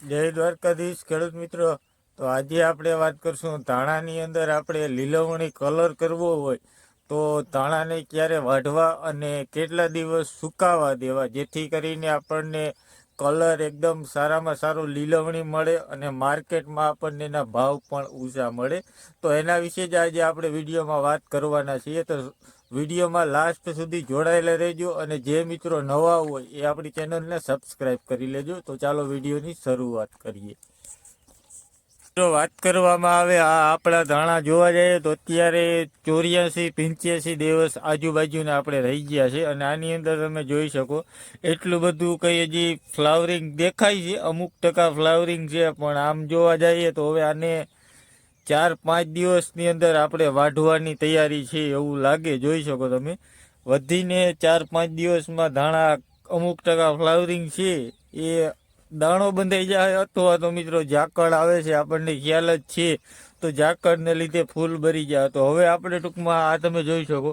જય દ્વારકાધીશ, ખેડૂત મિત્રો. તો આજે આપણે વાત કરશું ધાણાની અંદર આપણે લીલવણી કલર કરવો હોય તો ધાણાને ક્યારે વાઢવા અને કેટલા દિવસ સુકાવા દેવા? જેથી કરીને આપણને કલર એકદમ સારામાં સારું લીલવણી મળે અને માર્કેટમાં આપણને એના ભાવ પણ ઊંચા મળે. તો એના વિશે જ આજે આપણે વિડીયોમાં વાત કરવાના છીએ. તો વિડીયોમાં લાસ્ટ સુધી જોડાયેલા રહેજો અને જે મિત્રો નવા હોય એ આપણી ચેનલને સબસ્ક્રાઈબ કરી લેજો. તો ચાલો વિડીયોની શરૂઆત કરીએ. જો વાત કરવામાં આવે આ આપણા ધાણા જોવા જઈએ તો અત્યારે ચોર્યાસી, પંચ્યાસી દિવસ આજુબાજુના આપણે રહી ગયા છે અને આની અંદર તમે જોઈ શકો એટલું બધું કંઈ હજી ફ્લાવરિંગ દેખાય છે. અમુક ટકા ફ્લાવરિંગ છે, પણ આમ જોવા જઈએ તો હવે આને ચાર પાંચ દિવસની અંદર આપણે વાઢવાની તૈયારી છે એવું લાગે, જોઈ શકો તમે. વધીને ચાર પાંચ દિવસમાં ધાણા અમુક ટકા ફ્લાવરિંગ છે, એ દાણો બંધાઈ જાય અથવા તો મિત્રો ઝાકળ આવે છે, આપણને ખ્યાલ જ છે. તો ઝાકળને લીધે ફૂલ ભરી જાય. તો હવે આપણે ટૂંકમાં આ તમે જોઈ શકો.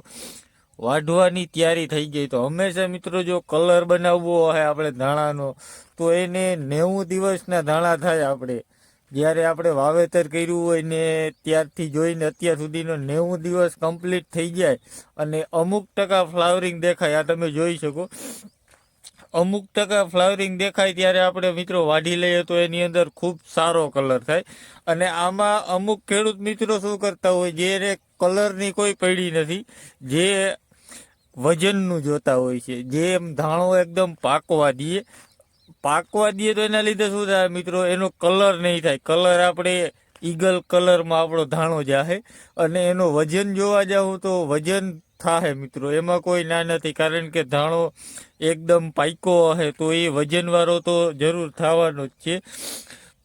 વાઢવાની તૈયારી થઈ ગઈ. તો હંમેશા મિત્રો જો કલર બનાવવો હોય આપણે ધાણાનો, તો એને નેવું દિવસના ધાણા થાય આપણે. જ્યારે આપણે વાવેતર કર્યું હોય ને ત્યારથી જોઈને અત્યાર સુધીનો નેવું દિવસ કમ્પ્લીટ થઈ જાય અને અમુક ટકા ફ્લાવરિંગ દેખાય, આ તમે જોઈ શકો. અમુક ટકા ફ્લાવરિંગ દેખાય ત્યારે આપણે મિત્રો વાઢી લઈએ તો એની અંદર ખૂબ સારો કલર થાય. અને આમાં અમુક ખેડૂત મિત્રો શું કરતા હોય જેને કલરની કોઈ પડી નથી, જે વજનનું જોતા હોય છે જેમ ધાણો એકદમ પાકવા દઈએ પાકવા દઈએ તો એના લીધે શું થાય મિત્રો? એનો કલર નહીં થાય. કલર આપણે ઈગલ કલરમાં આપણો ધાણો જાહે અને એનો વજન જોવા જાઉં તો વજન થાહે મિત્રો. એમાં કોઈ ના નથી કારણ કે ધાણો એકદમ પાયકો હશે તો એ વજનવાળો તો જરૂર થવાનો જ છે.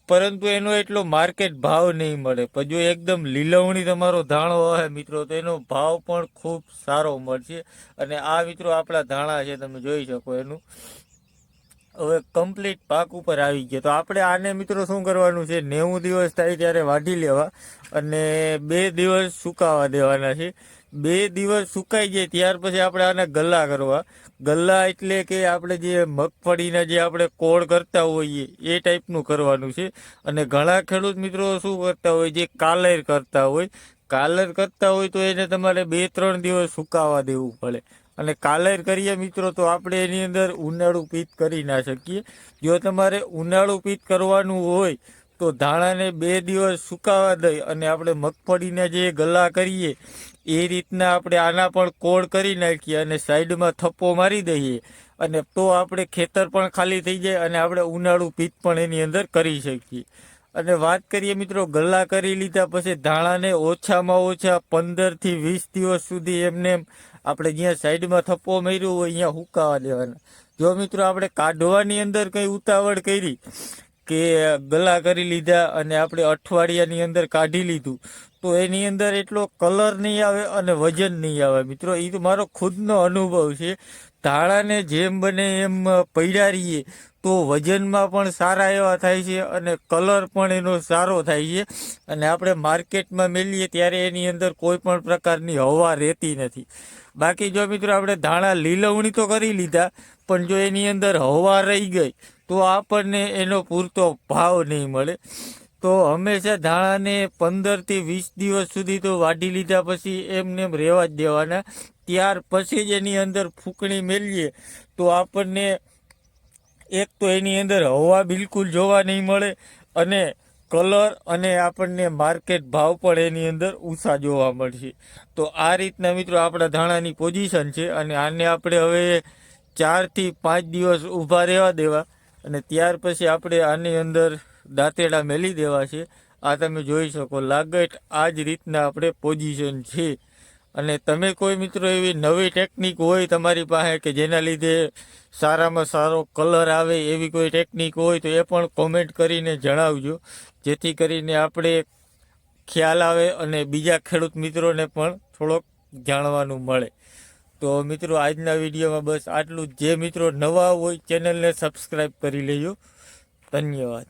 પરંતુ એનો એટલો માર્કેટ ભાવ નહીં મળે. જો એકદમ લીલવણી તમારો ધાણો હશે મિત્રો, તો એનો ભાવ પણ ખૂબ સારો મળશે. અને આ મિત્રો આપણા ધાણા છે, તમે જોઈ શકો એનું. હવે કમ્પ્લીટ પાક ઉપર આવી ગયા. તો આપણે આને મિત્રો શું કરવાનું છે? નેવું દિવસ થાય ત્યારે વાઢી લેવા અને બે દિવસ સુકાવા દેવાના છે. બે દિવસ સુકાઈ જાય ત્યાર પછી આપણે આને ગલ્લા કરવા. ગલ્લા એટલે કે આપણે જે મગફળીના જે આપણે કોળ કરતા હોઈએ, એ ટાઈપનું કરવાનું છે. અને ઘણા ખેડૂત મિત્રો શું કરતા હોય? જે કાલેર કરતા હોય. કાલર કરતા હોય તો એને તમારે બે ત્રણ દિવસ સુકાવા દેવું પડે. અને કાલેર કરીએ મિત્રો તો આપણે એની અંદર ઉનાળું પીત કરી ના શકીએ. જો તમારે ઉનાળુ પીત કરવાનું હોય તો ધાણાને બે દિવસ સુકાવા દઈ અને આપણે મગફળીના જે ગલ્લા કરીએ, એ રીતના આપણે આના પણ કોળ કરી નાખીએ અને સાઈડમાં થપ્પો મારી દઈએ અને તો આપણે ખેતર પણ ખાલી થઈ જાય અને આપણે ઉનાળુ પીત પણ એની અંદર કરી શકીએ. અને વાત કરીએ મિત્રો ગલ્લા કરી લીધા પછી ધાણાને ઓછામાં ઓછા પંદરથી વીસ દિવસ સુધી એમને એમ આપણે જ્યાં સાઈડમાં થપ્પો માર્યો હોય અહીંયા હુકાવા દેવાના. જો મિત્રો આપણે કાઢવાની અંદર કંઈ ઉતાવળ કરી કે ગલા કરી લીધા અને આપણે અઠવાડિયાની અંદર કાઢી લીધું, તો એની અંદર એટલો કલર નહીં આવે અને વજન નહીં આવે. મિત્રો એ તો મારો ખુદનો અનુભવ છે. ધાણાને જેમ બને એમ પડ્યા તો વજનમાં પણ સારા એવા થાય છે અને કલર પણ એનો સારો થાય છે. અને આપણે માર્કેટમાં મેલીએ ત્યારે એની અંદર કોઈ પણ પ્રકારની હવા રહેતી નથી. બાકી જો મિત્રો આપણે ધાણા લીલવણી તો કરી લીધા, પણ જો એની અંદર હવા રહી ગઈ, તો આપણને એનો પૂરતો ભાવ નહીં મળે. તો હંમેશા ધાણાને પંદરથી વીસ દિવસ સુધી તો વાઢી લીધા પછી એમને એમ રહેવા જ દેવાના. ત્યાર પછી જ એની અંદર ફૂંકણી મેળવીએ તો આપણને એક તો એની અંદર હવા બિલકુલ જોવા નહીં મળે અને કલર અને આપણને માર્કેટ ભાવ પણ એની અંદર ઊંચા જોવા મળશે. તો આ રીતના મિત્રો આપણા ધાણાની પોઝિશન છે અને આને આપણે હવે ચારથી પાંચ દિવસ ઊભા રહેવા દેવા અને ત્યાર પછી આપણે આની અંદર દાંતેડા મેલી દેવા છે. આ તમે જોઈ શકો, લાગટ આ જ રીતના આપણે પોઝિશન છે. અને તમે કોઈ મિત્રો એવી નવી ટેકનિક હોય તમારી પાસે કે જેના લીધે સારામાં સારો કલર આવે એવી કોઈ ટેકનિક હોય તો એ પણ કોમેન્ટ કરીને જણાવજો. જેથી કરીને આપણે ખ્યાલ આવે અને બીજા ખેડૂત મિત્રોને પણ થોડોક જાણવાનું મળે. તો મિત્રો, આજના વિડીયોમાં બસ આટલું જ. મિત્રો નવા હોય ચેનલને સબસ્ક્રાઈબ કરી લેજો. ધન્યવાદ.